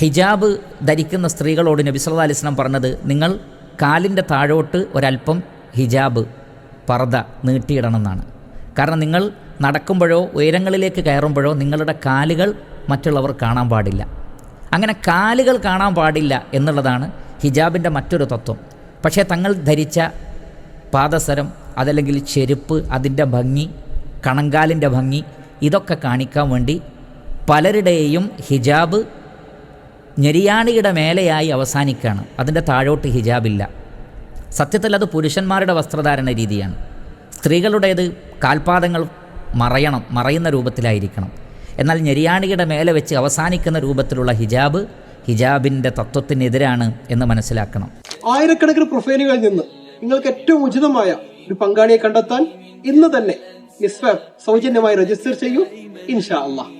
ഹിജാബ് ധരിക്കുന്ന സ്ത്രീകളോട് നബി സല്ലല്ലാഹു അലൈഹി വസല്ലം പറഞ്ഞത് നിങ്ങൾ കാലിന്റെ താഴോട്ട് ഒരല്പം ഹിജാബ് പറത നീട്ടിയിടണം എന്നാണ് കാരണം നിങ്ങൾ നടക്കുമ്പോഴോ ഉയരങ്ങളിലേക്ക് കയറുമ്പോഴോ നിങ്ങളുടെ കാലുകൾ മറ്റുള്ളവർ കാണാൻ പാടില്ല. അങ്ങനെ കാലുകൾ കാണാൻ പാടില്ല എന്നുള്ളതാണ് ഹിജാബിന്റെ മറ്റൊരു തത്വം. പക്ഷേ തങ്ങൾ ധരിച്ച പാദസരം അതല്ലെങ്കിൽ ചെരുപ്പ് അതിന്റെ ഭംഗി കണങ്കാലിന്റെ ഭംഗി ഇതൊക്കെ കാണിക്കാൻ വേണ്ടി പലരുടെയും ഹിജാബ് ഞെരിയാണിയുടെ മേലെയായി അവസാനിക്കുകയാണ് അതിന്റെ താഴോട്ട് ഹിജാബില്ല. സത്യത്തിൽ അത് പുരുഷന്മാരുടെ വസ്ത്രധാരണ രീതിയാണ്. സ്ത്രീകളുടേത് കാൽപാദങ്ങൾ മറയണം മറയുന്ന രൂപത്തിലായിരിക്കണം. എന്നാൽ ഞെരിയാണിയുടെ മേലെ വെച്ച് അവസാനിക്കുന്ന രൂപത്തിലുള്ള ഹിജാബ് ഹിജാബിന്റെ തത്വത്തിനെതിരാണ് എന്ന് മനസ്സിലാക്കണം. ആയിരക്കണക്കിന് പ്രൊഫൈലുകളിൽ നിന്ന് നിങ്ങൾക്ക് ഏറ്റവും ഉചിതമായ ഒരു പങ്കാളിയെ കണ്ടെത്താൻ ഇന്ന് തന്നെ സൗജന്യമായി രജിസ്റ്റർ ചെയ്യൂ ഇൻഷാ അള്ളാഹ്